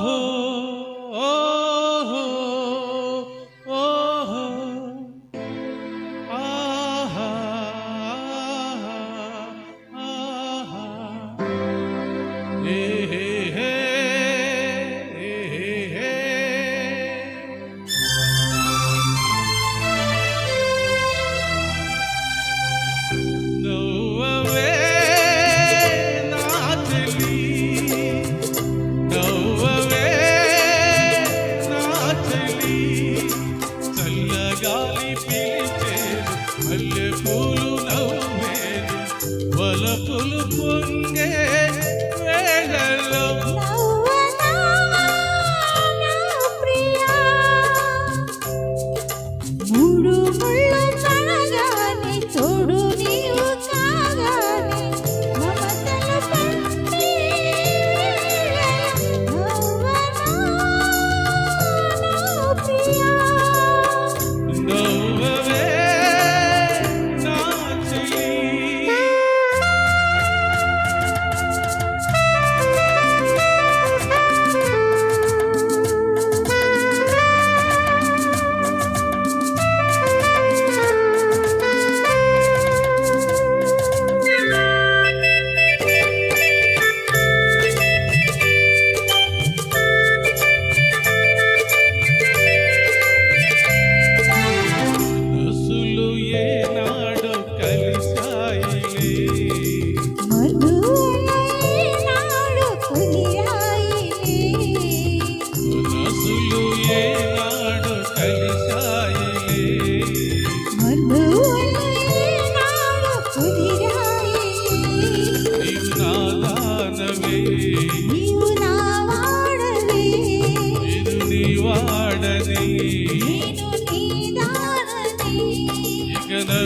हो మల్లె పూలు నవ్వేది వలపులు పొంగే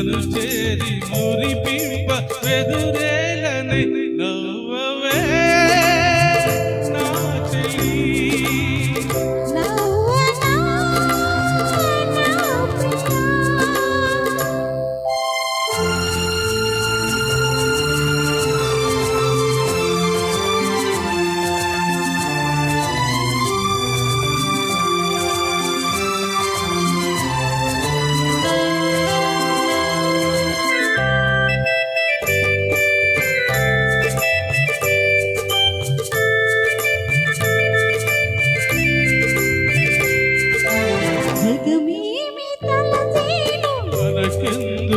ನುಚೇರಿ ಮುರಿಪಿಂಬ ವೆದುರೇಲನೆ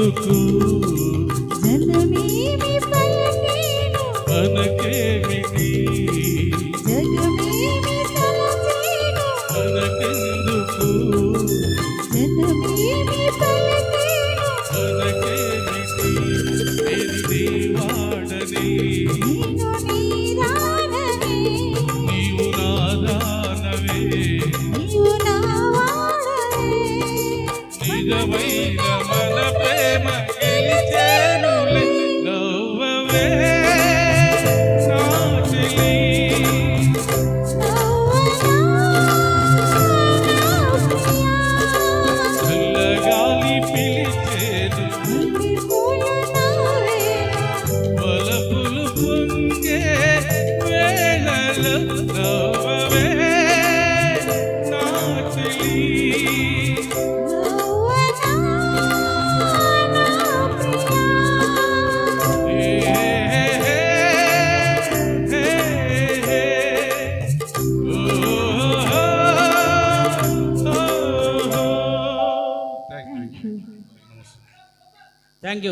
You. బలపులు పొంగే వేళల నవవే